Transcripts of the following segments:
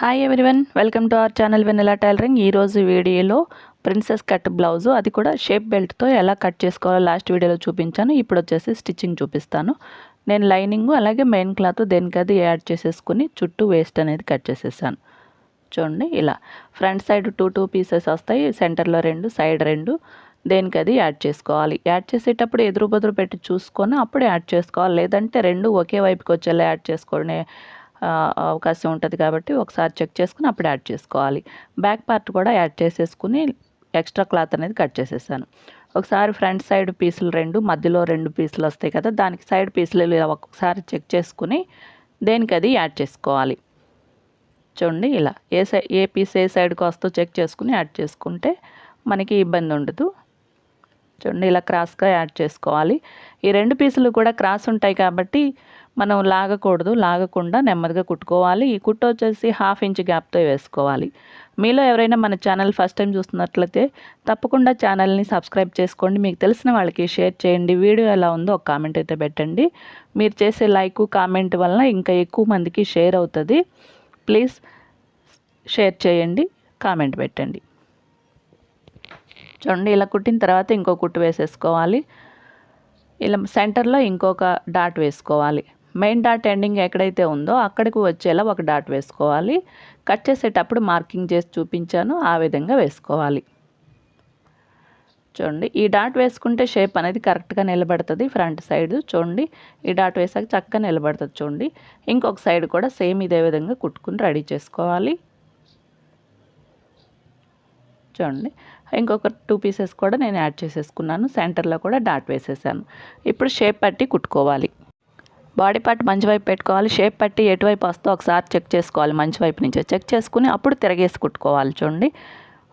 Hi everyone welcome to our channel Vennela tailoring ఈరోజు వీడియోలో princess cut blouse అది కూడా షేప్ బెల్ట్తో ఎలా కట్ చేసుకోవాలో లాస్ట్ వీడియోలో చూపించాను. ఇప్పుడు వచ్చేసి స్టిచ్చింగ్ చూపిస్తాను. నేను లైనింగ్ అలాగే మెయిన్ క్లాత్ దేనికది యాడ్ చేసేసుకుని చుట్టూ వేస్ట్ అనేది కట్ చేసేసాను. చూడండి ఇలా. Front side two two pieces వస్తాయి. సెంటర్లో రెండు సైడ్ రెండు. దేనికి అది యాడ్ చేసుకోవాలి? యాడ్ చేసేటప్పుడు ఎదురు బదురు పెట్టి చూసుకొని అప్పుడు యాడ్ చేసుకోవాలి. లేదంటే రెండు ఒకే వైపుకి వచ్చేలా యాడ్ చేసుకునే అవకాశం ఉంటుంది కాబట్టి ఒకసారి చెక్ చేసుకుని అప్పుడు యాడ్ చేసుకోవాలి. బ్యాక్ పార్ట్ కూడా యాడ్ చేసేసుకుని ఎక్స్ట్రా క్లాత్ అనేది కట్ చేసేసాను. ఒకసారి ఫ్రంట్ సైడ్ పీసులు రెండు మధ్యలో రెండు పీసులు వస్తాయి కదా దానికి సైడ్ పీసులు ఒకసారి చెక్ చేసుకుని దేనికి అది యాడ్ చేసుకోవాలి. చూడండి ఇలా ఏ సై ఏ పీస్ ఏ సైడ్కి వస్తో చెక్ చేసుకుని యాడ్ చేసుకుంటే మనకి ఇబ్బంది ఉండదు. చూడండి ఇలా క్రాస్గా యాడ్ చేసుకోవాలి. ఈ రెండు పీసులు కూడా క్రాస్ ఉంటాయి కాబట్టి మనం లాగకూడదు లాగకుండా నెమ్మదిగా కుట్టుకోవాలి. ఈ కుట్టు వచ్చేసి హాఫ్ ఇంచ్ గ్యాప్తో వేసుకోవాలి. మీలో ఎవరైనా మన ఛానల్ ఫస్ట్ టైం చూస్తున్నట్లయితే తప్పకుండా ఛానల్ని సబ్స్క్రైబ్ చేసుకోండి. మీకు తెలిసిన వాళ్ళకి షేర్ చేయండి. వీడియో ఎలా ఉందో ఒక కామెంట్ అయితే పెట్టండి. మీరు చేసే లైక్ కామెంట్ వలన ఇంకా ఎక్కువ మందికి షేర్ అవుతుంది. ప్లీజ్ షేర్ చేయండి కామెంట్ పెట్టండి. చూడండి ఇలా కుట్టిన తర్వాత ఇంకో కుట్టు వేసేసుకోవాలి. ఇలా సెంటర్లో ఇంకొక డాట్ వేసుకోవాలి. మెయిన్ డాట్ ఎండింగ్ ఎక్కడైతే ఉందో అక్కడికి వచ్చేలా ఒక డాట్ వేసుకోవాలి. కట్ చేసేటప్పుడు మార్కింగ్ చేసి చూపించాను ఆ విధంగా వేసుకోవాలి. చూడండి ఈ డాట్ వేసుకుంటే షేప్ అనేది కరెక్ట్గా నిలబడుతుంది ఫ్రంట్ సైడ్. చూడండి ఈ డాట్ వేసాక చక్కగా నిలబడుతుంది చూడండి. ఇంకొక సైడ్ కూడా సేమ్ ఇదే విధంగా కుట్టుకుని రెడీ చేసుకోవాలి. చూడండి ఇంకొక టూ పీసెస్ కూడా నేను యాడ్ చేసేసుకున్నాను సెంటర్లో కూడా డాట్ వేసేసాను. ఇప్పుడు షేప్ పట్టి కుట్టుకోవాలి. బాడీ పార్ట్ మంచి వైపు పెట్టుకోవాలి షేప్ పట్టి ఎటువైపు వస్తో ఒకసారి చెక్ చేసుకోవాలి మంచి వైపు నుంచి చెక్ చేసుకుని అప్పుడు తిరగేసి కుట్టుకోవాలి చూడండి.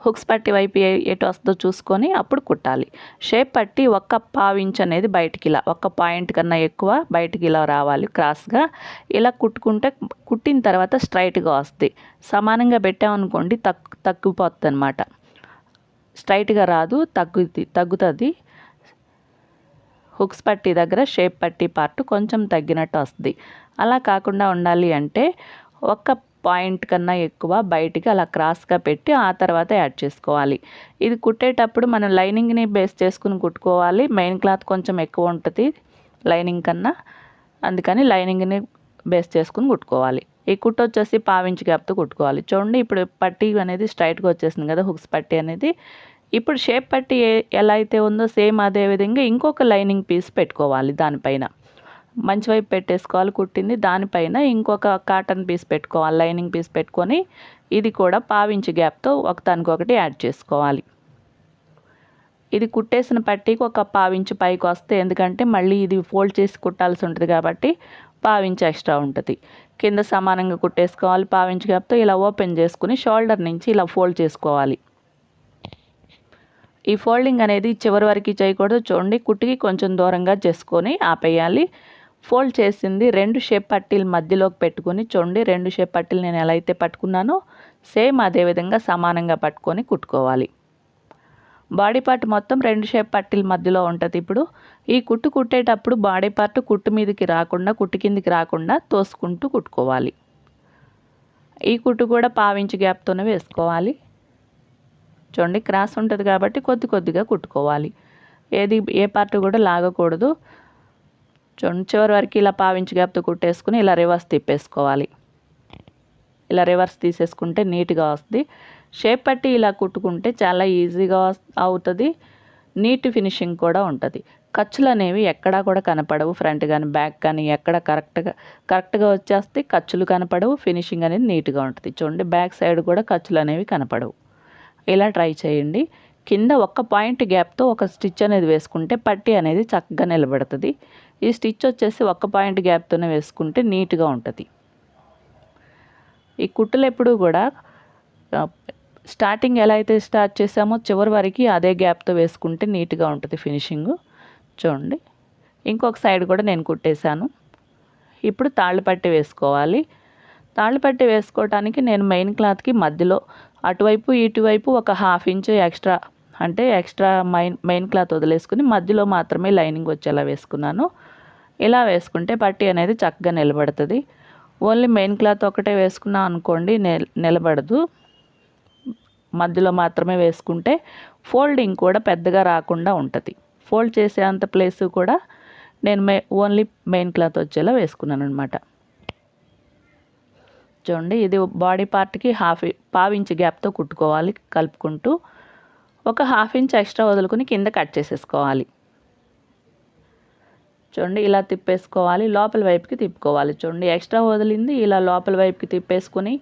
హుక్స్ పట్టి వైపు ఎటు వస్తుందో చూసుకొని అప్పుడు కుట్టాలి. షేప్ పట్టి ఒక్క పావించ్ అనేది బయటికి ఇలా ఒక్క పాయింట్ కన్నా ఎక్కువ బయటికి ఇలా రావాలి క్రాస్గా ఇలా కుట్టుకుంటే కుట్టిన తర్వాత స్ట్రైట్గా వస్తుంది సమానంగా పెట్టామనుకోండి తక్కు తగ్గిపోతుంది అనమాట స్ట్రైట్గా రాదు తగ్గుద్ది తగ్గుతుంది. హుక్స్ పట్టి దగ్గర షేప్ పట్టి పార్ట్ కొంచెం తగ్గినట్టు వస్తుంది. అలా కాకుండా ఉండాలి అంటే ఒక పాయింట్ కన్నా ఎక్కువ బయటికి అలా క్రాస్గా పెట్టి ఆ తర్వాత యాడ్ చేసుకోవాలి. ఇది కుట్టేటప్పుడు మనం లైనింగ్ని బేస్ చేసుకుని కుట్టుకోవాలి. మెయిన్ క్లాత్ కొంచెం ఎక్కువ ఉంటుంది లైనింగ్ కన్నా. అందుకని లైనింగ్ని బేస్ చేసుకుని కుట్టుకోవాలి. ఈ కుట్టు వచ్చేసి పావించి గ్యాప్తో కుట్టుకోవాలి. చూడండి ఇప్పుడు పట్టీ అనేది స్ట్రైట్గా వచ్చేసింది కదా హుక్స్ పట్టీ అనేది. ఇప్పుడు షేప్ పట్టి ఎలా అయితే ఉందో సేమ్ అదే విధంగా ఇంకొక లైనింగ్ పీస్ పెట్టుకోవాలి దానిపైన. మంచి వైపు పెట్టేసుకోవాలి కుట్టింది. దానిపైన ఇంకొక కాటన్ పీస్ పెట్టుకోవాలి లైనింగ్ పీస్ పెట్టుకొని ఇది కూడా పావించి గ్యాప్తో ఒకదానికొకటి యాడ్ చేసుకోవాలి. ఇది కుట్టేసిన పట్టీకి ఒక పావించి పైకి వస్తే ఎందుకంటే మళ్ళీ ఇది ఫోల్డ్ చేసి కుట్టాల్సి ఉంటుంది కాబట్టి పావించి ఎక్స్ట్రా ఉంటుంది. కింద సమానంగా కుట్టేసుకోవాలి పావించి గ్యాప్తో ఇలా ఓపెన్ చేసుకుని షోల్డర్ నుంచి ఇలా ఫోల్డ్ చేసుకోవాలి. ఈ ఫోల్డింగ్ అనేది చివరి వరకు చేయకూడదు. చూడండి కుట్టికి కొంచెం దూరంగా చేసుకొని ఆపేయాలి. ఫోల్డ్ చేసింది రెండు షేప్ పట్టీలు మధ్యలోకి పెట్టుకొని చూడండి రెండు షేప్ పట్టీలు నేను ఎలా అయితే పట్టుకున్నానో సేమ్ అదేవిధంగా సమానంగా పట్టుకొని కుట్టుకోవాలి. బాడీ పార్ట్ మొత్తం రెండు షేప్ పట్టీల మధ్యలో ఉంటుంది ఇప్పుడు. ఈ కుట్టు కుట్టేటప్పుడు బాడీ పార్ట్ కుట్టు మీదకి రాకుండా కుట్టు కిందికి రాకుండా తోసుకుంటూ కుట్టుకోవాలి. ఈ కుట్టు కూడా పావించి గ్యాప్తోనే వేసుకోవాలి. చూడండి క్రాస్ ఉంటుంది కాబట్టి కొద్ది కొద్దిగా కుట్టుకోవాలి. ఏది ఏ పార్ట్ కూడా లాగకూడదు. చూడండి చివరి వరకు ఇలా పావించి గ్యాప్తో కుట్టేసుకుని ఇలా రివర్స్ తిప్పేసుకోవాలి. ఇలా రివర్స్ తీసేసుకుంటే నీట్గా వస్తుంది. షేప్ పట్టి ఇలా కుట్టుకుంటే చాలా ఈజీగా అవుతుంది. నీట్ ఫినిషింగ్ కూడా ఉంటుంది. ఖర్చులు అనేవి ఎక్కడా కూడా కనపడవు. ఫ్రంట్ కానీ బ్యాక్ కానీ ఎక్కడ కరెక్ట్గా కరెక్ట్గా వచ్చేస్తే ఖర్చులు కనపడవు. ఫినిషింగ్ అనేది నీట్గా ఉంటుంది. చూడండి బ్యాక్ సైడ్ కూడా ఖర్చులు అనేవి కనపడవు. ఇలా ట్రై చేయండి. కింద ఒక్క పాయింట్ గ్యాప్తో ఒక స్టిచ్ అనేది వేసుకుంటే పట్టి అనేది చక్కగా నిలబడుతుంది. ఈ స్టిచ్ వచ్చేసి ఒక్క పాయింట్ గ్యాప్తోనే వేసుకుంటే నీట్గా ఉంటుంది. ఈ కుట్టులు ఎప్పుడు కూడా స్టార్టింగ్ ఎలా అయితే స్టార్ట్ చేసామో చివరి వరకు అదే గ్యాప్తో వేసుకుంటే నీట్గా ఉంటుంది ఫినిషింగ్. చూడండి. ఇంకొక సైడ్ కూడా నేను కుట్టేశాను. ఇప్పుడు తాళ్ళు పట్టి వేసుకోవాలి. తాళ్ళు పట్టి వేసుకోవడానికి నేను మెయిన్ క్లాత్కి మధ్యలో అటువైపు ఇటువైపు ఒక హాఫ్ ఇంచ్ ఎక్స్ట్రా అంటే ఎక్స్ట్రా మెయిన్ మెయిన్ క్లాత్ వదిలేసుకుని మధ్యలో మాత్రమే లైనింగ్ వచ్చేలా వేసుకున్నాను. ఇలా వేసుకుంటే పట్టి అనేది చక్కగా నిలబడుతుంది. ఓన్లీ మెయిన్ క్లాత్ ఒకటే వేసుకున్నాం అనుకోండి నిలబడదు. మధ్యలో మాత్రమే వేసుకుంటే ఫోల్డింగ్ కూడా పెద్దగా రాకుండా ఉంటుంది. ఫోల్డ్ చేసే అంత ప్లేస్ కూడా నేను మే ఓన్లీ మెయిన్ క్లాత్ వచ్చేలా వేసుకున్నాను అనమాట చూడండి ఇది బాడీ పార్ట్కి హాఫ్ పావు ఇంచ్ గ్యాప్తో కుట్టుకోవాలి కలుపుకుంటూ ఒక హాఫ్ ఇంచ్ ఎక్స్ట్రా వదులుకుని కింద కట్ చేసేసుకోవాలి. చూడండి ఇలా తిప్పేసుకోవాలి లోపల వైపుకి తిప్పుకోవాలి. చూడండి ఎక్స్ట్రా వదిలింది ఇలా లోపల వైపుకి తిప్పేసుకుని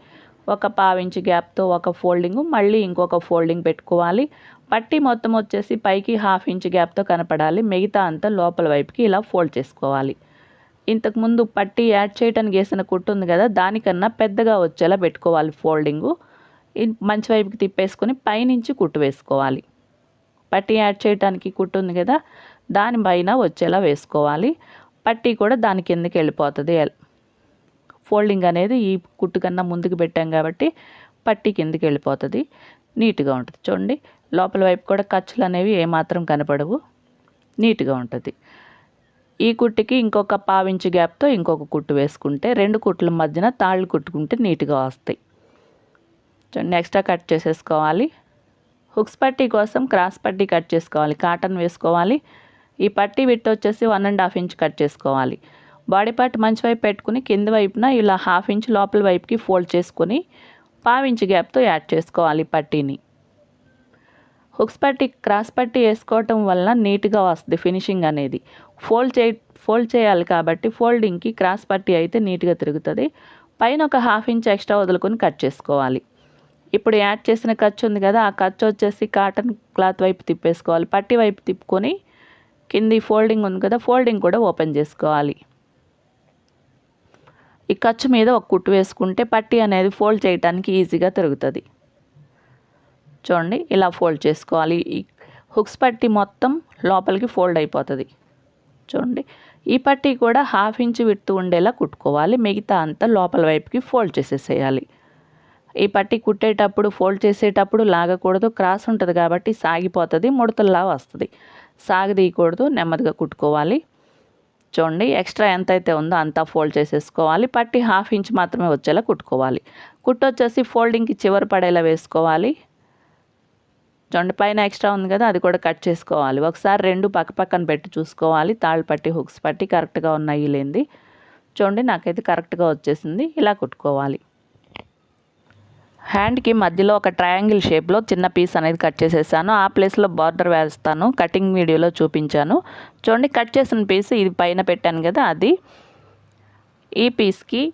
ఒక పావించి గ్యాప్తో ఒక ఫోల్డింగ్ మళ్ళీ ఇంకొక ఫోల్డింగ్ పెట్టుకోవాలి. పట్టి మొత్తం వచ్చేసి పైకి హాఫ్ ఇంచ్ గ్యాప్తో కనపడాలి మిగతా అంతా లోపల వైపుకి ఇలా ఫోల్డ్ చేసుకోవాలి. ఇంతకుముందు పట్టి యాడ్ చేయడానికి వేసిన కుట్టు ఉంది కదా దానికన్నా పెద్దగా వచ్చేలా పెట్టుకోవాలి ఫోల్డింగు. మంచి వైపుకి తిప్పేసుకొని పైనుంచి కుట్టు వేసుకోవాలి. పట్టి యాడ్ చేయడానికి కుట్టు ఉంది కదా దానిపైన వచ్చేలా వేసుకోవాలి. పట్టి కూడా దాని కిందకి వెళ్ళిపోతుంది. ఫోల్డింగ్ అనేది ఈ కుట్టు కన్నా ముందుకు పెట్టాం కాబట్టి పట్టి కిందకి వెళ్ళిపోతుంది. నీట్గా ఉంటుంది. చూడండి లోపల వైపు కూడా ఖర్చులు అనేవి ఏమాత్రం కనపడవు. నీట్గా ఉంటుంది. ఈ కుట్టుకి ఇంకొక పావించి గ్యాప్తో ఇంకొక కుట్టు వేసుకుంటే రెండు కుట్ల మధ్యన తాళ్ళు కుట్టుకుంటే నీట్గా వస్తాయి. చూడండి ఎక్స్ట్రా కట్ చేసేసుకోవాలి. హుక్స్ పట్టీ కోసం క్రాస్ పట్టీ కట్ చేసుకోవాలి. కాటన్ వేసుకోవాలి. ఈ పట్టీ విట్ వచ్చేసి one and half inch cut చేసుకోవాలి. బాడీ పార్ట్ మంచి వైపు పెట్టుకుని కింద వైపున ఇలా హాఫ్ ఇంచ్ లోపల వైపుకి ఫోల్డ్ చేసుకొని పావించి గ్యాప్తో యాడ్ చేసుకోవాలి పట్టీని. హుక్స్ పట్టి క్రాస్ పట్టి వేసుకోవటం వల్ల నీట్గా వస్తుంది ఫినిషింగ్ అనేది. ఫోల్డ్ చే ఫోల్డ్ చేయాలి కాబట్టి ఫోల్డింగ్కి క్రాస్ పట్టి అయితే నీట్గా తిరుగుతుంది. పైన ఒక హాఫ్ ఇంచ్ ఎక్స్ట్రా వదులుకొని కట్ చేసుకోవాలి. ఇప్పుడు యాడ్ చేసిన ఖర్చు ఉంది కదా ఆ ఖర్చు వచ్చేసి కాటన్ క్లాత్ వైపు తిప్పేసుకోవాలి. పట్టి వైపు తిప్పుకొని కింది ఫోల్డింగ్ ఉంది కదా ఫోల్డింగ్ కూడా ఓపెన్ చేసుకోవాలి. ఈ ఖర్చు మీద ఒక కుట్టు వేసుకుంటే పట్టి అనేది ఫోల్డ్ చేయడానికి ఈజీగా తిరుగుతుంది. చూడండి ఇలా ఫోల్డ్ చేసుకోవాలి. ఈ హుక్స్ పట్టి మొత్తం లోపలికి ఫోల్డ్ అయిపోతుంది. చూడండి ఈ పట్టి కూడా హాఫ్ ఇంచ్ విడుతూ ఉండేలా కుట్టుకోవాలి. మిగతా అంతా లోపల వైపుకి ఫోల్డ్ చేసేసేయాలి. ఈ పట్టి కుట్టేటప్పుడు ఫోల్డ్ చేసేటప్పుడు లాగకూడదు. క్రాస్ ఉంటుంది కాబట్టి సాగిపోతుంది ముడతల్లా వస్తుంది. సాగదీయకూడదు నెమ్మదిగా కుట్టుకోవాలి. చూడండి ఎక్స్ట్రా ఎంత అయితే ఉందో అంతా ఫోల్డ్ చేసేసుకోవాలి. పట్టి హాఫ్ ఇంచ్ మాత్రమే వచ్చేలా కుట్టుకోవాలి. కుట్టొచ్చేసి ఫోల్డింగ్కి చివరి పడేలా వేసుకోవాలి. చూడండి పైన ఎక్స్ట్రా ఉంది కదా అది కూడా కట్ చేసుకోవాలి. ఒకసారి రెండు పక్క పక్కన పెట్టి చూసుకోవాలి. తాళ్ళు పట్టి హుక్స్ పట్టి కరెక్ట్గా ఉన్నాయి లేనిది చూడండి నాకైతే కరెక్ట్గా వచ్చేసింది. ఇలా కుట్టుకోవాలి. హ్యాండ్కి మధ్యలో ఒక ట్రయాంగిల్ షేప్లో చిన్న పీస్ అనేది కట్ చేసేసాను. ఆ ప్లేస్లో బార్డర్ వేస్తాను. కటింగ్ వీడియోలో చూపించాను. చూడండి కట్ చేసిన పీస్ ఇది పైన పెట్టాను కదా అది. ఈ పీస్కి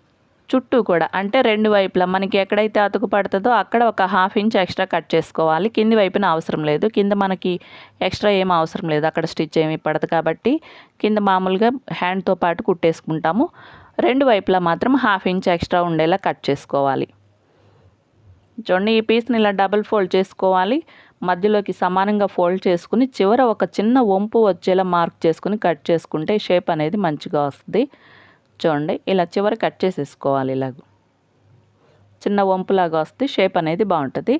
చుట్టూ కూడా అంటే రెండు వైపులా మనకి ఎక్కడైతే అతుకు పడుతుందో అక్కడ ఒక హాఫ్ ఇంచ్ ఎక్స్ట్రా కట్ చేసుకోవాలి. కింది వైపున అవసరం లేదు. కింద మనకి ఎక్స్ట్రా ఏం అవసరం లేదు. అక్కడ స్టిచ్ ఏమి పడదు కాబట్టి కింద మామూలుగా హ్యాండ్తో పాటు కుట్టేసుకుంటాము. రెండు వైపులా మాత్రం హాఫ్ ఇంచ్ ఎక్స్ట్రా ఉండేలా కట్ చేసుకోవాలి. చూడండి ఈ పీస్ని ఇలా డబుల్ ఫోల్డ్ చేసుకోవాలి. మధ్యలోకి సమానంగా ఫోల్డ్ చేసుకుని చివర ఒక చిన్న వంపు వచ్చేలా మార్క్ చేసుకుని కట్ చేసుకుంటే షేప్ అనేది మంచిగా వస్తుంది. చూడండి ఇలా చివరి కట్ చేసేసుకోవాలి ఇలాగ. చిన్న వంపులాగా వస్తే షేప్ అనేది బాగుంటుంది.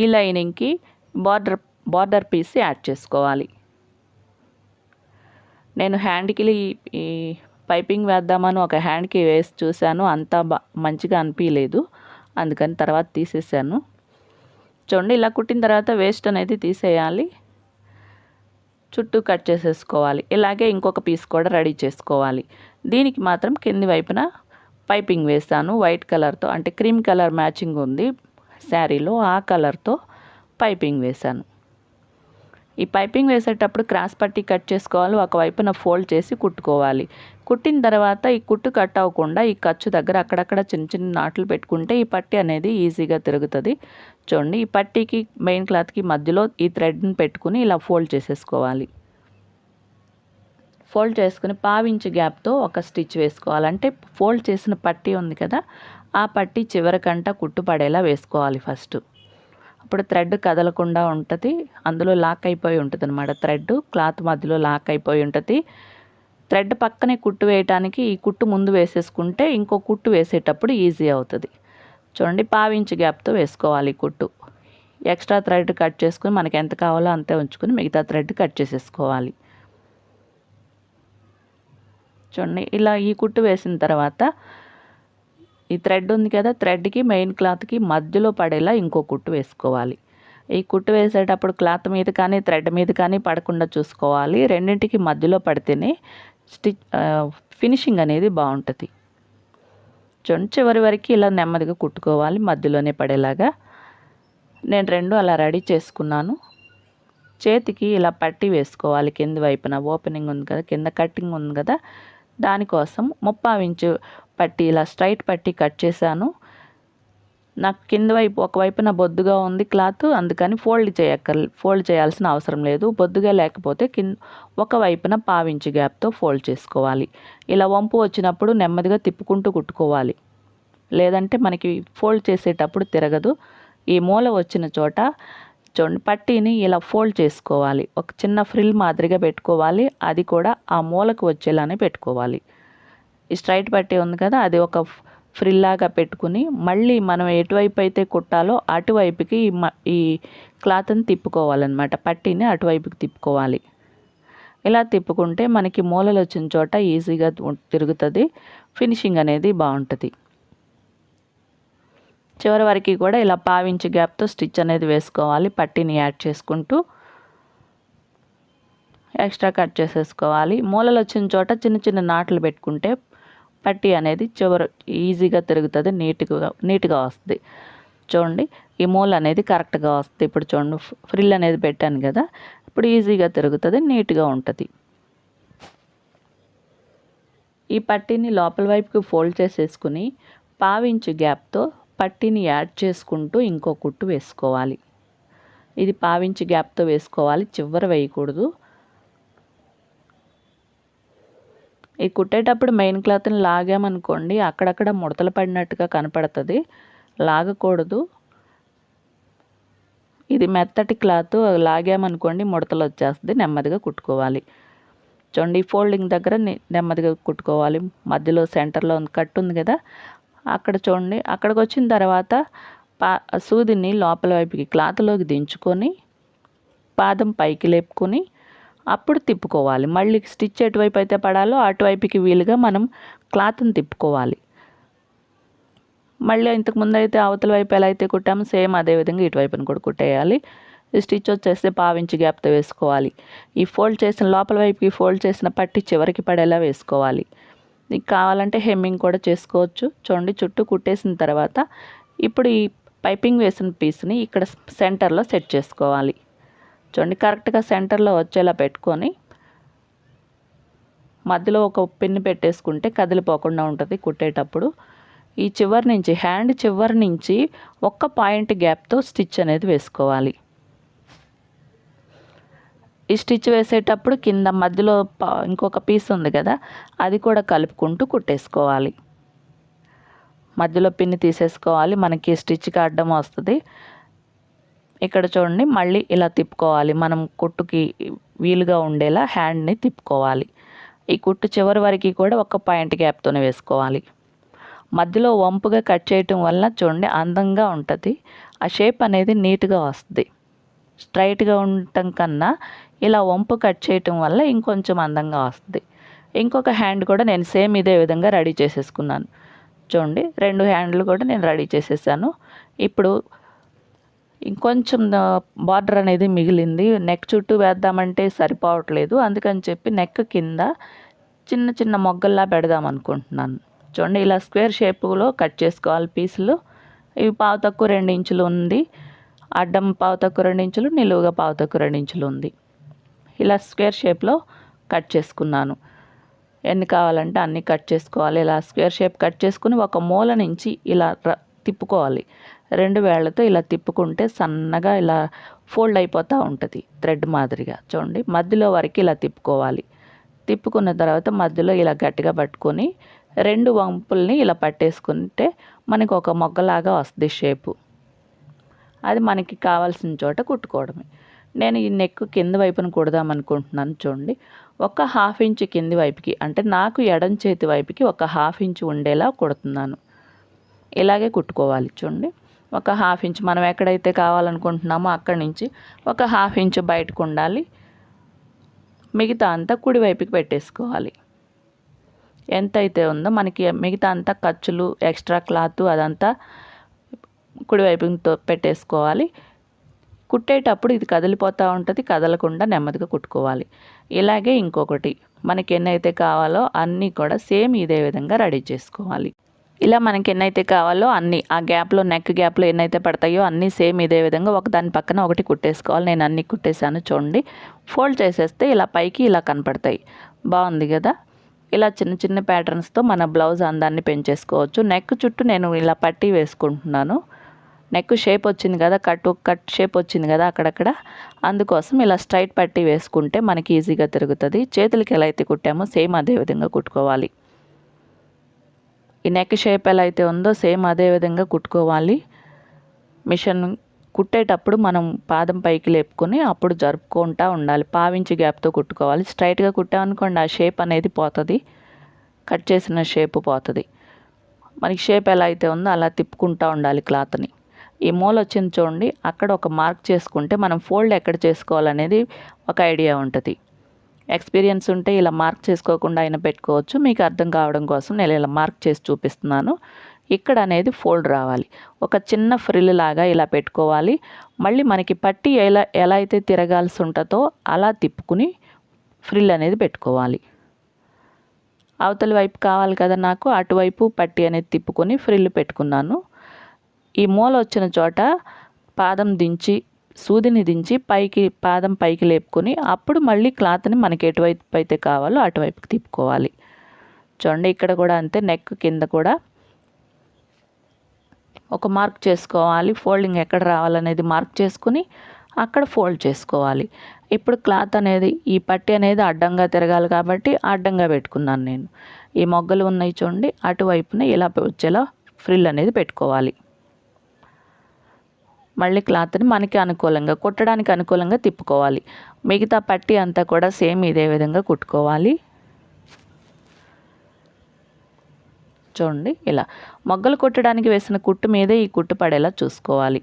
ఈ లైనింగ్కి బార్డర్ బార్డర్ పీస్ యాడ్ చేసుకోవాలి. నేను హ్యాండ్కి ఈ పైపింగ్ వేద్దామని ఒక హ్యాండ్కి వేసి చూశాను అంతా మంచిగా అనిపించలేదు అందుకని తర్వాత తీసేసాను. చూడండి ఇలా కుట్టిన తర్వాత వేస్ట్ అనేది తీసేయాలి. చుట్టూ కట్ చేసేసుకోవాలి. ఇలాగే ఇంకొక పీస్ కూడా రెడీ చేసుకోవాలి. దీనికి మాత్రం కింది వైపున పైపింగ్ వేస్తాను వైట్ కలర్తో అంటే క్రీమ్ కలర్ మ్యాచింగ్ ఉంది శారీలో ఆ కలర్తో పైపింగ్ వేశాను. ఈ పైపింగ్ వేసేటప్పుడు క్రాస్ పట్టి కట్ చేసుకోవాలి. ఒకవైపున ఫోల్డ్ చేసి కుట్టుకోవాలి. కుట్టిన తర్వాత ఈ కుట్టు కట్ అవ్వకుండా ఈ ఖర్చు దగ్గర అక్కడక్కడ చిన్న చిన్న నాట్లు పెట్టుకుంటే ఈ పట్టి అనేది ఈజీగా తిరుగుతుంది. చూడండి ఈ పట్టీకి మెయిన్ క్లాత్కి మధ్యలో ఈ థ్రెడ్ని పెట్టుకుని ఇలా ఫోల్డ్ చేసేసుకోవాలి. ఫోల్డ్ చేసుకుని పావించి గ్యాప్తో ఒక స్టిచ్ వేసుకోవాలంటే ఫోల్డ్ చేసిన పట్టీ ఉంది కదా ఆ పట్టీ చివరికంట కుట్టు పడేలా వేసుకోవాలి ఫస్ట్. అప్పుడు థ్రెడ్ కదలకుండా ఉంటుంది. అందులో లాక్ అయిపోయి ఉంటుంది అనమాట థ్రెడ్. క్లాత్ మధ్యలో లాక్ అయిపోయి ఉంటుంది. థ్రెడ్ పక్కనే కుట్టు వేయటానికి ఈ కుట్టు ముందు వేసేసుకుంటే ఇంకో కుట్టు వేసేటప్పుడు ఈజీ అవుతుంది. చూడండి పావించి గ్యాప్తో వేసుకోవాలి కుట్టు. ఎక్స్ట్రా థ్రెడ్ కట్ చేసుకుని మనకి ఎంత కావాలో అంతే ఉంచుకుని మిగతా థ్రెడ్ కట్ చేసేసుకోవాలి. చూడండి ఇలా ఈ కుట్టు వేసిన తర్వాత ఈ థ్రెడ్ ఉంది కదా థ్రెడ్కి మెయిన్ క్లాత్కి మధ్యలో పడేలా ఇంకో కుట్టు వేసుకోవాలి. ఈ కుట్టు వేసేటప్పుడు క్లాత్ మీద కానీ థ్రెడ్ మీద కానీ పడకుండా చూసుకోవాలి. రెండింటికి మధ్యలో పడితేనే స్టిచ్ ఫినిషింగ్ అనేది బాగుంటుంది. చూడండి చివరి వరకు ఇలా నెమ్మదిగా కుట్టుకోవాలి మధ్యలోనే పడేలాగా. నేను రెండు అలా రెడీ చేసుకున్నాను. చేతికి ఇలా పట్టి వేసుకోవాలి కింద వైపున. ఓపెనింగ్ ఉంది కదా కింద కట్టింగ్ ఉంది కదా దానికోసం ముప్పావు ఇంచు పట్టి ఇలా స్ట్రైట్ పట్టి కట్ చేశాను. నాకు కింద వైపు ఒకవైపున బొద్దుగా ఉంది క్లాత్ అందుకని ఫోల్డ్ చేయక్కర్ ఫోల్డ్ చేయాల్సిన అవసరం లేదు. బొద్దుగా లేకపోతే కింద ఒకవైపున పావించి గ్యాప్తో ఫోల్డ్ చేసుకోవాలి. ఇలా వంపు వచ్చినప్పుడు నెమ్మదిగా తిప్పుకుంటూ కుట్టుకోవాలి. లేదంటే మనకి ఫోల్డ్ చేసేటప్పుడు తిరగదు. ఈ మూల వచ్చిన చోట చూడండి పట్టీని ఇలా ఫోల్డ్ చేసుకోవాలి. ఒక చిన్న ఫ్రిల్ మాదిరిగా పెట్టుకోవాలి. అది కూడా ఆ మూలకు వచ్చేలానే పెట్టుకోవాలి. ఈ స్ట్రైట్ పట్టీ ఉంది కదా అది ఒక ఫ్రిల్లాగా పెట్టుకుని మళ్ళీ మనం ఎటువైపు అయితే కుట్టాలో అటువైపుకి ఈ క్లాత్ని తిప్పుకోవాలన్నమాట. పట్టీని అటువైపుకి తిప్పుకోవాలి. ఇలా తిప్పుకుంటే మనకి మూలలు వచ్చిన చోట ఈజీగా తిరుగుతుంది. ఫినిషింగ్ అనేది బాగుంటుంది. చివరి వరకు కూడా ఇలా పావించి గ్యాప్తో స్టిచ్ అనేది వేసుకోవాలి. పట్టీని యాడ్ చేసుకుంటూ ఎక్స్ట్రా కట్ చేసేసుకోవాలి. మూలలు వచ్చిన చోట చిన్న చిన్న నాట్లు పెట్టుకుంటే పట్టీ అనేది చివరి ఈజీగా తిరుగుతుంది నీట్గా నీట్గా వస్తుంది. చూడండి ఈ మూల అనేది కరెక్ట్గా వస్తుంది. ఇప్పుడు చూడండి ఫ్రిల్ అనేది పెట్టాను కదా ఇప్పుడు ఈజీగా తిరుగుతుంది నీట్గా ఉంటుంది. ఈ పట్టీని లోపల వైపుకి ఫోల్డ్ చేసేసుకుని పావించు గ్యాప్తో పట్టీని యాడ్ చేసుకుంటూ ఇంకో కుట్టు వేసుకోవాలి. ఇది పావించి గ్యాప్తో వేసుకోవాలి చివర వేయకూడదు. ఈ కుట్టేటప్పుడు మెయిన్ క్లాత్ని లాగామనుకోండి అక్కడక్కడ ముడతలు పడినట్టుగా కనపడుతుంది. లాగకూడదు. ఇది మెత్తటి క్లాత్ లాగామనుకోండి ముడతలు వచ్చేస్తుంది నెమ్మదిగా కుట్టుకోవాలి. చూడండి ఫోల్డింగ్ దగ్గర నెమ్మదిగా కుట్టుకోవాలి. మధ్యలో సెంటర్లో కట్ ఉంది కదా. అక్కడ చూడండి అక్కడికి వచ్చిన తర్వాత పా సూదిని లోపల వైపుకి క్లాత్లోకి దించుకొని పాదం పైకి లేపుకొని అప్పుడు తిప్పుకోవాలి. మళ్ళీ స్టిచ్ ఎటువైపు అయితే పడాలో అటువైపుకి వీలుగా మనం క్లాత్ని తిప్పుకోవాలి. మళ్ళీ ఇంతకుముందు అయితే అవతల వైపు ఎలా అయితే కుట్టామో సేమ్ అదే విధంగా కూడా కుట్టేయాలి. స్టిచ్ వచ్చేస్తే పావించి గ్యాప్తో వేసుకోవాలి. ఈ ఫోల్డ్ చేసిన లోపల వైపుకి ఫోల్డ్ చేసిన పట్టి చివరికి పడేలా వేసుకోవాలి. మీకు కావాలంటే హెమ్మింగ్ కూడా చేసుకోవచ్చు. చూడండి చుట్టూ కుట్టేసిన తర్వాత ఇప్పుడు ఈ పైపింగ్ వేసిన పీస్ని ఇక్కడ సెంటర్లో సెట్ చేసుకోవాలి. చూడండి కరెక్ట్గా సెంటర్లో వచ్చేలా పెట్టుకొని మధ్యలో ఒక పిన్ పెట్టేసుకుంటే కదిలిపోకుండా ఉంటుంది కుట్టేటప్పుడు. ఈ చివరి నుంచి హ్యాండ్ చివరి నుంచి ఒక్క పాయింట్ గ్యాప్తో స్టిచ్ అనేది వేసుకోవాలి. ఈ స్టిచ్ వేసేటప్పుడు కింద మధ్యలో ఇంకొక పీస్ ఉంది కదా అది కూడా కలుపుకుంటూ కుట్టేసుకోవాలి. మధ్యలో పిన్ని తీసేసుకోవాలి మనకి స్టిచ్కి అడ్డం వస్తుంది. ఇక్కడ చూడండి మళ్ళీ ఇలా తిప్పుకోవాలి. మనం కుట్టుకి వీలుగా ఉండేలా హ్యాండ్ని తిప్పుకోవాలి. ఈ కుట్టు చివరి వరకు కూడా ఒక పాయింట్ గ్యాప్తోనే వేసుకోవాలి. మధ్యలో వంపుగా కట్ చేయటం వల్ల చూడండి అందంగా ఉంటుంది. ఆ షేప్ అనేది నీట్గా వస్తుంది. స్ట్రైట్గా ఉండటం కన్నా ఇలా వంపు కట్ చేయటం వల్ల ఇంకొంచెం అందంగా వస్తుంది. ఇంకొక హ్యాండ్ కూడా నేను సేమ్ ఇదే విధంగా రెడీ చేసేసుకున్నాను. చూడండి రెండు హ్యాండ్లు కూడా నేను రెడీ చేసేసాను. ఇప్పుడు ఇంకొంచెం బార్డర్ అనేది మిగిలింది. నెక్ చుట్టూ వేద్దామంటే సరిపోవట్లేదు. అందుకని చెప్పి నెక్ కింద చిన్న చిన్న మొగ్గల్లా పెడదాం అనుకుంటున్నాను. చూడండి ఇలా స్క్వేర్ షేప్లో కట్ చేసుకోవాలి పీసులు. ఇవి పావు తక్కువ రెండు ఇంచులు ఉంది. అడ్డం పావు తక్కువ రెండు ఇంచులు నిలువుగా పావు తక్కువ రెండు ఇంచులు ఉంది. ఇలా స్క్వేర్ షేప్లో కట్ చేసుకున్నాను. ఎన్ని కావాలంటే అన్నీ కట్ చేసుకోవాలి. ఇలా స్క్వేర్ షేప్ కట్ చేసుకుని ఒక మూల నుంచి ఇలా తిప్పుకోవాలి. రెండు వేళ్ళతో ఇలా తిప్పుకుంటే సన్నగా ఇలా ఫోల్డ్ అయిపోతూ ఉంటుంది థ్రెడ్ మాదిరిగా. చూడండి మధ్యలో వరకు ఇలా తిప్పుకోవాలి. తిప్పుకున్న తర్వాత మధ్యలో ఇలా గట్టిగా పట్టుకొని రెండు వంపుల్ని ఇలా పట్టేసుకుంటే మనకు ఒక మొగ్గలాగా వస్తుంది షేపు. అది మనకి కావాల్సిన చోట కుట్టుకోవడమే. నేను ఈ నెక్ కింద వైపున కుడదాం అనుకుంటున్నాను చూడండి. ఒక హాఫ్ ఇంచ్ కింది వైపుకి అంటే నాకు ఎడం చేతి వైపుకి ఒక హాఫ్ ఇంచ్ ఉండేలా కుడుతున్నాను. ఇలాగే కుట్టుకోవాలి చూడండి. ఒక హాఫ్ ఇంచ్ మనం ఎక్కడైతే కావాలనుకుంటున్నామో అక్కడి నుంచి ఒక హాఫ్ ఇంచ్ బయటకు ఉండాలి. మిగతా అంతా కుడివైపుకి పెట్టేసుకోవాలి. ఎంత అయితే ఉందో మనకి మిగతా అంతా ఖర్చులు ఎక్స్ట్రా క్లాత్ అదంతా కుడివైపుతో పెట్టేసుకోవాలి. కుట్టేటప్పుడు ఇది కదిలిపోతూ ఉంటుంది కదలకుండా నెమ్మదిగా కుట్టుకోవాలి. ఇలాగే ఇంకొకటి మనకి ఎన్నైతే కావాలో అన్నీ కూడా సేమ్ ఇదే విధంగా రెడీ చేసుకోవాలి. ఇలా మనకి ఎన్నైతే కావాలో అన్ని ఆ గ్యాప్లో నెక్ గ్యాప్లో ఎన్నైతే పడతాయో అన్నీ సేమ్ ఇదే విధంగా ఒక దాని పక్కన ఒకటి కుట్టేసుకోవాలి. నేను అన్నీ కుట్టేశాను చూడండి. ఫోల్డ్ చేసేస్తే ఇలా పైకి ఇలా కనపడతాయి. బాగుంది కదా? ఇలా చిన్న చిన్న ప్యాటర్న్స్తో మన బ్లౌజ్ అందాన్ని పెంచేసుకోవచ్చు. నెక్ చుట్టూ నేను ఇలా పట్టి వేసుకుంటున్నాను. నెక్ షేప్ వచ్చింది కదా? కట్ కట్ షేప్ వచ్చింది కదా అక్కడక్కడ? అందుకోసం ఇలా స్ట్రైట్ పట్టి వేసుకుంటే మనకి ఈజీగా తిరుగుతుంది. చేతులకి ఎలా అయితే కుట్టామో సేమ్ అదే విధంగా కుట్టుకోవాలి. ఈ నెక్ షేప్ ఎలా అయితే ఉందో సేమ్ అదే విధంగా కుట్టుకోవాలి. మిషన్ కుట్టేటప్పుడు మనం పాదం పైకి లేపుకొని అప్పుడు జరుపుకుంటూ ఉండాలి. పావించి గ్యాప్తో కుట్టుకోవాలి. స్ట్రైట్గా కుట్టామనుకోండి ఆ షేప్ అనేది పోతుంది. కట్ చేసిన షేప్ పోతుంది. మనకి షేప్ ఎలా అయితే ఉందో అలా తిప్పుకుంటూ ఉండాలి క్లాత్ని ఈ మూల వచ్చింది చూడండి. అక్కడ ఒక మార్క్ చేసుకుంటే మనం ఫోల్డ్ ఎక్కడ చేసుకోవాలనేది ఒక ఐడియా ఉంటుంది. ఎక్స్పీరియన్స్ ఉంటే ఇలా మార్క్ చేసుకోకుండా అయినా పెట్టుకోవచ్చు. మీకు అర్థం కావడం కోసం నేను ఇలా మార్క్ చేసి చూపిస్తున్నాను. ఇక్కడ అనేది ఫోల్డ్ రావాలి. ఒక చిన్న ఫ్రిల్ లాగా ఇలా పెట్టుకోవాలి. మళ్ళీ మనకి పట్టి ఎలా ఎలా అయితే తిరగాల్సి ఉంటుందో అలా తిప్పుకుని ఫ్రిల్ అనేది పెట్టుకోవాలి. అవతలి వైపు కావాలి కదా నాకు అటువైపు పట్టి అనేది తిప్పుకొని ఫ్రిల్ పెట్టుకున్నాను. ఈ మూల వచ్చిన చోట పాదం దించి సూదిని దించి పైకి పాదం పైకి లేపుకొని అప్పుడు మళ్ళీ క్లాత్ని మనకి ఎటువైపు అయితే కావాలో అటువైపుకి తిప్పుకోవాలి. చూడండి ఇక్కడ కూడా అంతే నెక్ కింద కూడా. ఒక మార్క్ చేసుకోవాలి ఫోల్డింగ్ ఎక్కడ రావాలనేది మార్క్ చేసుకుని అక్కడ ఫోల్డ్ చేసుకోవాలి. ఇప్పుడు క్లాత్ అనేది ఈ పట్టి అనేది అడ్డంగా తిరగాలి కాబట్టి అడ్డంగా పెట్టుకున్నాను నేను. ఈ మొగ్గలు ఉన్నాయి చూడండి అటువైపున ఇలా వచ్చేలా ఫ్రిల్ అనేది పెట్టుకోవాలి. మళ్ళీ క్లాత్ని మనకి అనుకూలంగా కుట్టడానికి అనుకూలంగా తిప్పుకోవాలి. మిగతా పట్టి అంతా కూడా సేమ్ ఇదే విధంగా కుట్టుకోవాలి. చూడండి ఇలా. మొగ్గలు కుట్టడానికి వేసిన కుట్టు మీదే ఈ కుట్టు పడేలా చూసుకోవాలి.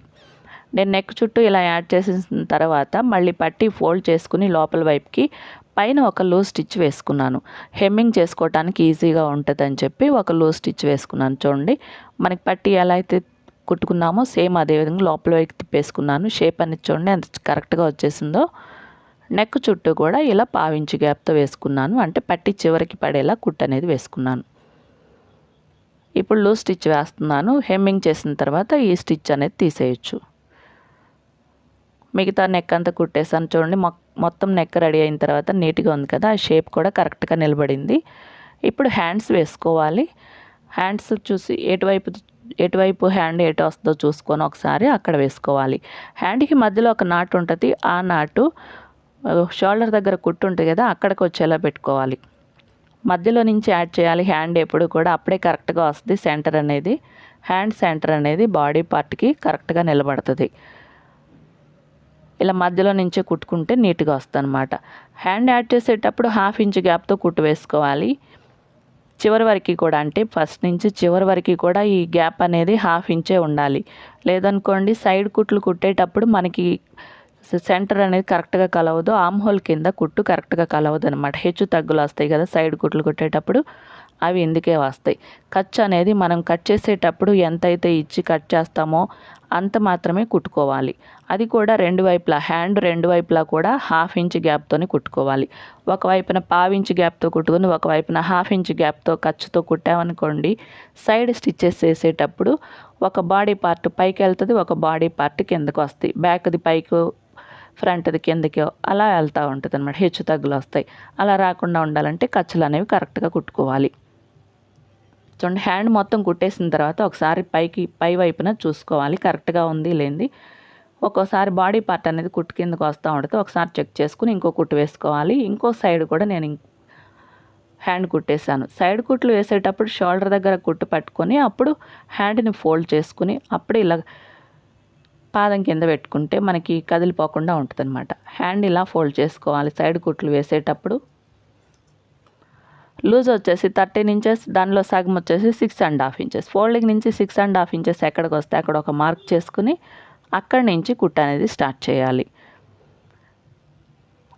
నేను నెక్ చుట్టూ ఇలా యాడ్ చేసిన తర్వాత మళ్ళీ పట్టి ఫోల్డ్ చేసుకుని లోపల వైపుకి పైన ఒక లూ స్టిచ్ వేసుకున్నాను. హెమ్మింగ్ చేసుకోవడానికి ఈజీగా ఉంటుందని చెప్పి ఒక లూ స్టిచ్ వేసుకున్నాను. చూడండి మనకి పట్టి ఎలా అయితే కుట్టుకున్నామో సేమ్ అదేవిధంగా లోపల వైపు తిప్పేసుకున్నాను. షేప్ అనేది చూడండి ఎంత కరెక్ట్గా వచ్చేసిందో. నెక్ చుట్టూ కూడా ఇలా పావించి గ్యాప్తో వేసుకున్నాను. అంటే పట్టి చివరికి పడేలా కుట్టు అనేది వేసుకున్నాను. ఇప్పుడు లూజ్ స్టిచ్ వేస్తున్నాను. హెమ్మింగ్ చేసిన తర్వాత ఈ స్టిచ్ అనేది తీసేయచ్చు. మిగతా నెక్ అంతా కుట్టేసాను చూడండి మొత్తం నెక్ రెడీ అయిన తర్వాత నీట్గా ఉంది కదా ఆ షేప్ కూడా కరెక్ట్గా నిలబడింది. ఇప్పుడు హ్యాండ్స్ వేసుకోవాలి. హ్యాండ్స్ చూసి ఎటువైపు ఎటువైపు హ్యాండ్ ఎటు వస్తుందో చూసుకొని ఒకసారి అక్కడ వేసుకోవాలి. హ్యాండ్కి మధ్యలో ఒక నాటు ఉంటుంది. ఆ నాటు షోల్డర్ దగ్గర కుట్టు ఉంటుంది కదా అక్కడికి వచ్చేలా పెట్టుకోవాలి. మధ్యలో నుంచి యాడ్ చేయాలి. హ్యాండ్ ఎప్పుడు కూడా అప్పుడే కరెక్ట్గా వస్తుంది. సెంటర్ అనేది హ్యాండ్ సెంటర్ అనేది బాడీ పార్ట్కి కరెక్ట్గా నిలబడుతుంది. ఇలా మధ్యలో నుంచే కుట్టుకుంటే నీట్గా వస్తుంది అనమాట హ్యాండ్ యాడ్ చేసేటప్పుడు హాఫ్ ఇంచ్ గ్యాప్తో కుట్టు వేసుకోవాలి. చివరి వరకు కూడా అంటే ఫస్ట్ నుంచి చివరి వరకు కూడా ఈ గ్యాప్ అనేది హాఫ్ ఇంచే ఉండాలి. లేదనుకోండి సైడ్ కుట్లు కుట్టేటప్పుడు మనకి సెంటర్ అనేది కరెక్ట్గా కలవదు. ఆమ్ హోల్ కింద కుట్టు కరెక్ట్గా కలవదు అనమాట హెచ్చు తగ్గులు వస్తాయి కదా సైడ్ కుట్లు కుట్టేటప్పుడు. అవి ఇందుకే వస్తాయి? ఖర్చు అనేది మనం కట్ చేసేటప్పుడు ఎంతైతే ఇచ్చి కట్ చేస్తామో అంత మాత్రమే కుట్టుకోవాలి. అది కూడా రెండు వైపులా హ్యాండ్ రెండు వైపులా కూడా హాఫ్ ఇంచ్ గ్యాప్తోనే కుట్టుకోవాలి. ఒకవైపున పావించి గ్యాప్తో కుట్టుకుని ఒకవైపున హాఫ్ ఇంచ్ గ్యాప్తో ఖర్చుతో కుట్టామనుకోండి సైడ్ స్టిచ్చెస్ వేసేటప్పుడు ఒక బాడీ పార్ట్ పైకి వెళ్తుంది ఒక బాడీ పార్ట్ కిందకు వస్తాయి. బ్యాక్ది పైకి ఫ్రంట్ది కిందకి అలా వెళ్తూ ఉంటుంది అనమాట హెచ్చు తగ్గులు వస్తాయి. అలా రాకుండా ఉండాలంటే ఖర్చులు అనేవి కరెక్ట్గా కుట్టుకోవాలి. చూడండి హ్యాండ్ మొత్తం కుట్టేసిన తర్వాత ఒకసారి పైకి పై వైపున చూసుకోవాలి. కరెక్ట్గా ఉంది లేనిది ఒక్కోసారి బాడీ పార్ట్ అనేది కుట్టు కిందకు వస్తూ ఉంటుంది ఒకసారి చెక్ చేసుకుని ఇంకో కుట్టు వేసుకోవాలి. ఇంకో సైడ్ కూడా నేను హ్యాండ్ కుట్టేశాను. సైడ్ కుట్లు వేసేటప్పుడు షోల్డర్ దగ్గర కుట్టు పట్టుకొని అప్పుడు హ్యాండ్ని ఫోల్డ్ చేసుకుని అప్పుడు ఇలా పాదం కింద పెట్టుకుంటే మనకి కదిలిపోకుండా ఉంటుందన్నమాట. హ్యాండ్ ఇలా ఫోల్డ్ చేసుకోవాలి. సైడ్ కుట్లు వేసేటప్పుడు లూజ్ వచ్చేసి థర్టీన్ ఇంచెస్ దానిలో సగం వచ్చేసి six and half inches folding నుంచి సిక్స్ అండ్ హాఫ్ ఇంచెస్ ఎక్కడికి వస్తే అక్కడ ఒక మార్క్ చేసుకుని అక్కడి నుంచి కుట్ట అనేది స్టార్ట్ చేయాలి.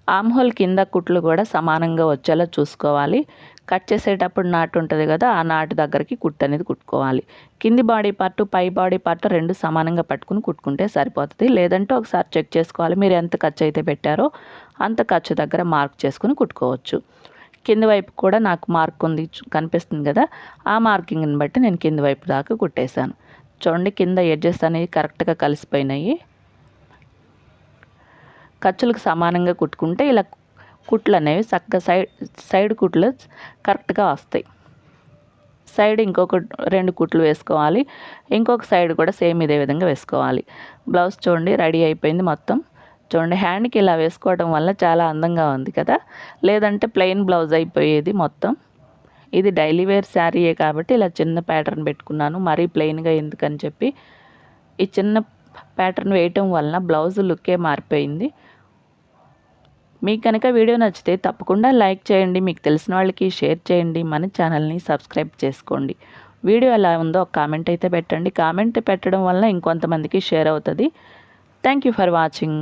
ఆమ్హోల్ కింద కుట్లు కూడా సమానంగా వచ్చేలా చూసుకోవాలి. కట్ చేసేటప్పుడు నాటు ఉంటుంది కదా ఆ నాటు దగ్గరికి కుట్టు అనేది కుట్టుకోవాలి. కింది బాడీ పార్ట్ పై బాడీ పార్ట్ రెండు సమానంగా పట్టుకుని కుట్టుకుంటే సరిపోతుంది. లేదంటే ఒకసారి చెక్ చేసుకోవాలి మీరు ఎంత ఖర్చు అయితే పెట్టారో అంత ఖర్చు దగ్గర మార్క్ చేసుకుని కుట్టుకోవచ్చు. కింది వైపు కూడా నాకు మార్క్ ఉంది కనిపిస్తుంది కదా. ఆ మార్కింగ్ని బట్టి నేను కింది వైపు దాకా కుట్టేశాను. చూడండి కింద ఎడ్జెస్ అనేవి కరెక్ట్గా కలిసిపోయినాయి. ఖర్చులకు సమానంగా కుట్టుకుంటే ఇలా కుట్లు అనేవి చక్కగా సైడ్ సైడ్ కుట్లు కరెక్ట్గా వస్తాయి. సైడ్ ఇంకొక రెండు కుట్లు వేసుకోవాలి. ఇంకొక సైడ్ కూడా సేమ్ ఇదే విధంగా వేసుకోవాలి. బ్లౌజ్ చూడండి రెడీ అయిపోయింది మొత్తం. చూడండి హ్యాండ్కి ఇలా వేసుకోవడం వల్ల చాలా అందంగా ఉంది కదా? లేదంటే ప్లెయిన్ బ్లౌజ్ అయిపోయేది మొత్తం. ఇది డైలీ వేర్ శారీయే కాబట్టి ఇలా చిన్న ప్యాటర్న్ పెట్టుకున్నాను. మరీ ప్లెయిన్గా ఎందుకని చెప్పి ఈ చిన్న ప్యాటర్న్ వేయటం వలన బ్లౌజ్ లుక్కే మారిపోయింది. మీకు కనుక వీడియో నచ్చితే తప్పకుండా లైక్ చేయండి. మీకు తెలిసిన వాళ్ళకి షేర్ చేయండి. మన ఛానల్ని సబ్స్క్రైబ్ చేసుకోండి. వీడియో ఎలా ఉందో ఒక కామెంట్ అయితే పెట్టండి. కామెంట్ పెట్టడం వల్ల ఇంకొంతమందికి షేర్ అవుతుంది. Thank you for watching